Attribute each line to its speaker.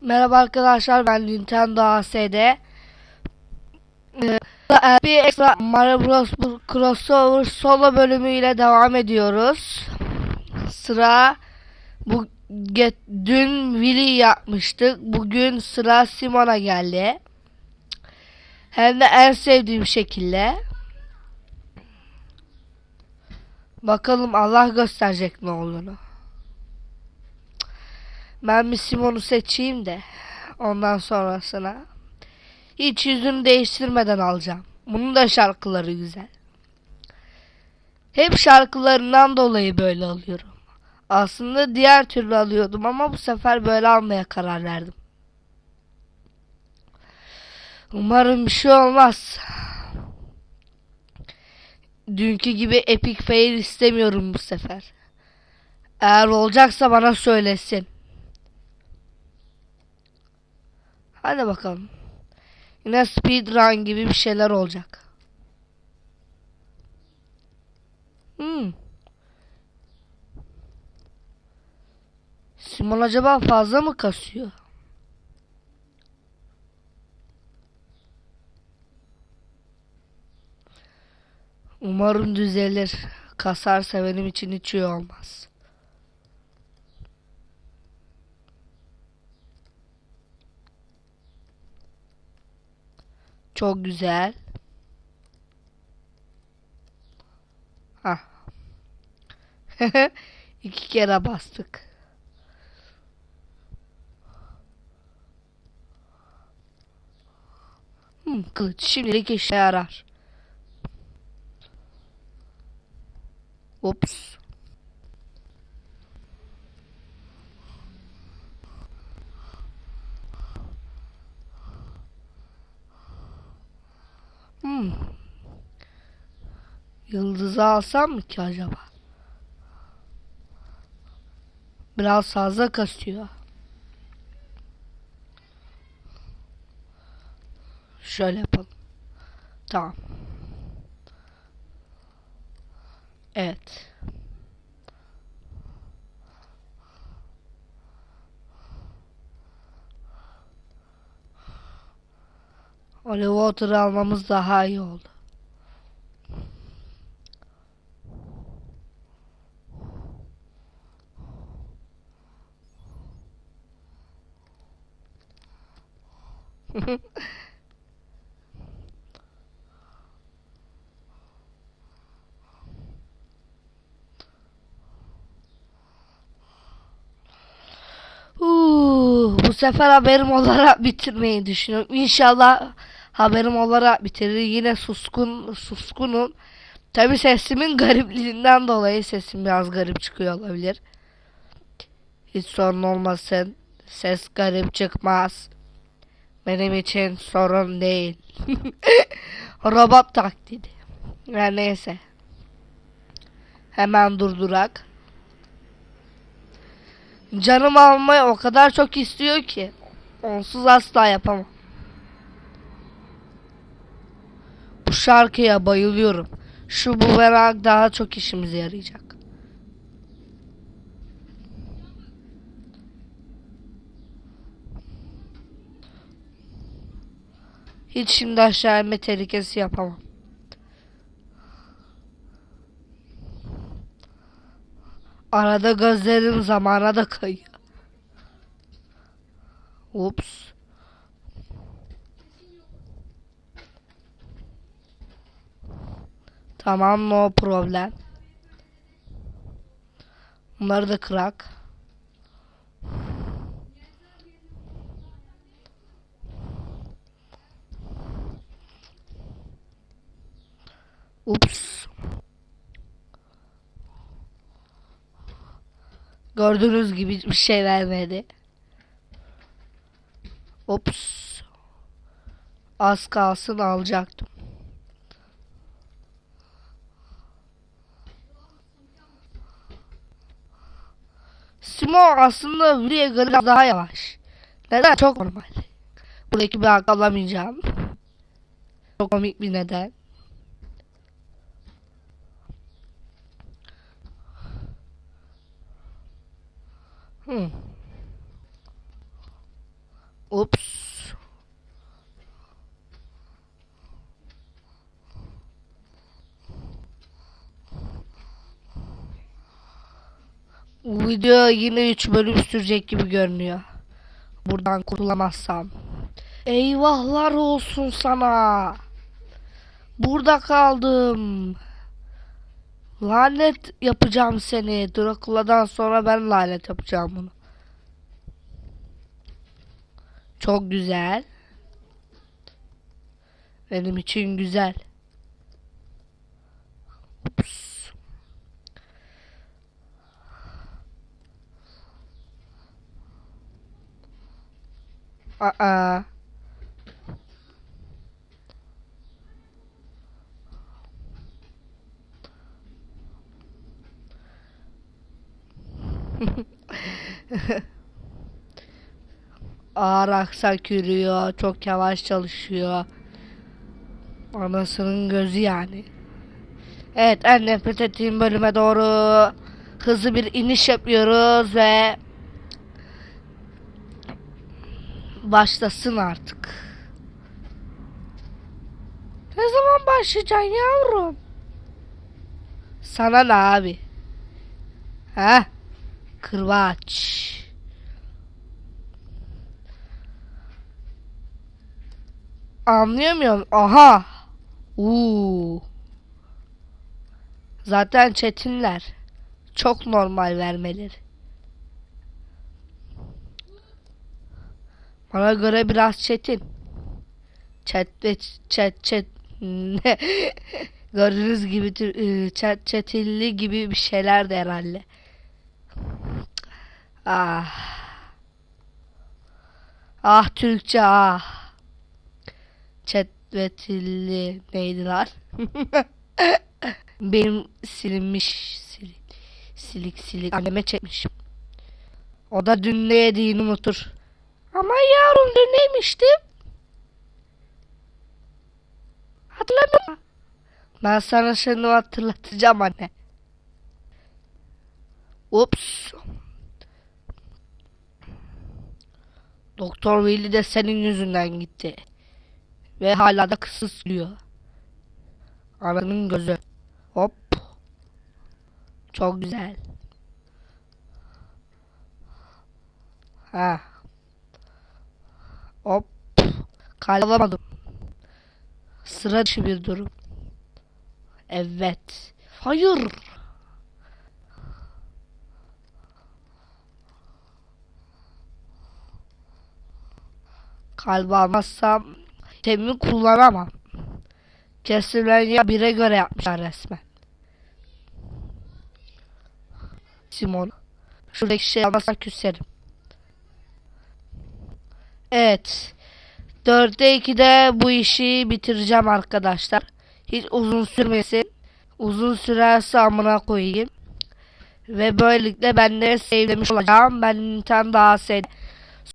Speaker 1: Merhaba arkadaşlar ben Nintendo AS'de Ee, bir ekstra Mario Bros. crossover solo bölümüyle devam ediyoruz. Sıra bu ge- dün Willy yapmıştık. Bugün sıra Simon'a geldi. Hem de en sevdiğim şekilde. Bakalım Allah gösterecek ne olduğunu. Ben bir Simon'u seçeyim de ondan sonrasına hiç yüzünü değiştirmeden alacağım. Bunun da şarkıları güzel. Hep şarkılarından dolayı böyle alıyorum. Aslında diğer türlü alıyordum ama bu sefer böyle almaya karar verdim. Umarım bir şey olmaz. Dünkü gibi epic fail istemiyorum bu sefer. Eğer olacaksa bana söylesin. Hadi bakalım. Yine speedrun gibi bir şeyler olacak. Hmm. Simon acaba fazla mı kasıyor? Umarım düzelir. Kasarsa benim için hiç iyi olmaz. Çok güzel. Ha. İki kere bastık. Hmm, kılıç şimdilik işe yarar. Ups. Hmm. Yıldızı alsam mı ki acaba? Biraz fazla kasıyor. Şöyle yapalım. Tamam. Evet. Olive water almamız daha iyi oldu. Uuu, bu sefer haberim olarak bitirmeyi düşünüyorum. İnşallah haberim olarak bitirir. Yine suskun suskunum. Tabi sesimin garipliğinden dolayı sesim biraz garip çıkıyor olabilir. Hiç sorun olmasın. Ses garip çıkmaz. Benim için sorun değil. Robot taklidi. Her neyse. Hemen durdurak. Canım almayı o kadar çok istiyor ki. Onsuz asla yapamam. Bu şarkıya bayılıyorum. Şu bumerang daha çok işimize yarayacak. Hiç şimdi aşağı inme tehlikesi yapamam. Arada gözlerim zamana da kayıyor. Ups. Tamam no problem. Bunları da kırak. Ups. Gördüğünüz gibi bir şey vermedi. Ups. Az kalsın alacaktım. Simo aslında buraya göre daha yavaş. Neden? Çok normal. Buradaki bir hak alamayacağım. Çok komik bir neden. Hmm. Ups. Video yine 3 bölüm sürecek gibi görünüyor. Buradan kurtulamazsam. Eyvahlar olsun sana. Burada kaldım. Lanet yapacağım seni. Drakula'dan sonra ben lanet yapacağım bunu. Çok güzel. Benim için güzel. Ups. Aa. Ağır aksak yürüyor. Çok yavaş çalışıyor. Anasının gözü yani. Evet en nefret ettiğim bölüme doğru hızlı bir iniş yapıyoruz ve başlasın artık. Ne zaman başlayacaksın yavrum? Sana ne abi? Ha? Kırbaç. Anlayamıyorum. Aha. Uuu. Zaten çetinler. Çok normal vermeleri. Bana göre biraz çetin. Chat ve chat chat ne? Gördüğünüz gibi e, chat çetilli gibi bir şeyler de herhalde. Ah. Ah Türkçe ah. Çetvetilli neydi lan? Benim silinmiş silik silik silik anneme çekmişim. O da dün ne yediğini unutur. Ama yavrum dün neymiştim? Hatırlamıyorum. Ben sana şunu hatırlatacağım anne. Ups. Doktor Willy de senin yüzünden gitti. Ve hala da kısıtlıyor. Ananın gözü. Hop. Çok güzel. Ha. Hop. Kaybamadım. Sıra dışı bir durum. Evet. Hayır. Kalbi almazsam temi kullanamam. Castlevania bire göre yapmışlar resmen. Simon. Şuradaki şey almazsan küserim. Evet. 4'te 2'de bu işi bitireceğim arkadaşlar. Hiç uzun sürmesin. Uzun sürerse amına koyayım. Ve böylelikle ben de sevlemiş olacağım. Ben bir tane daha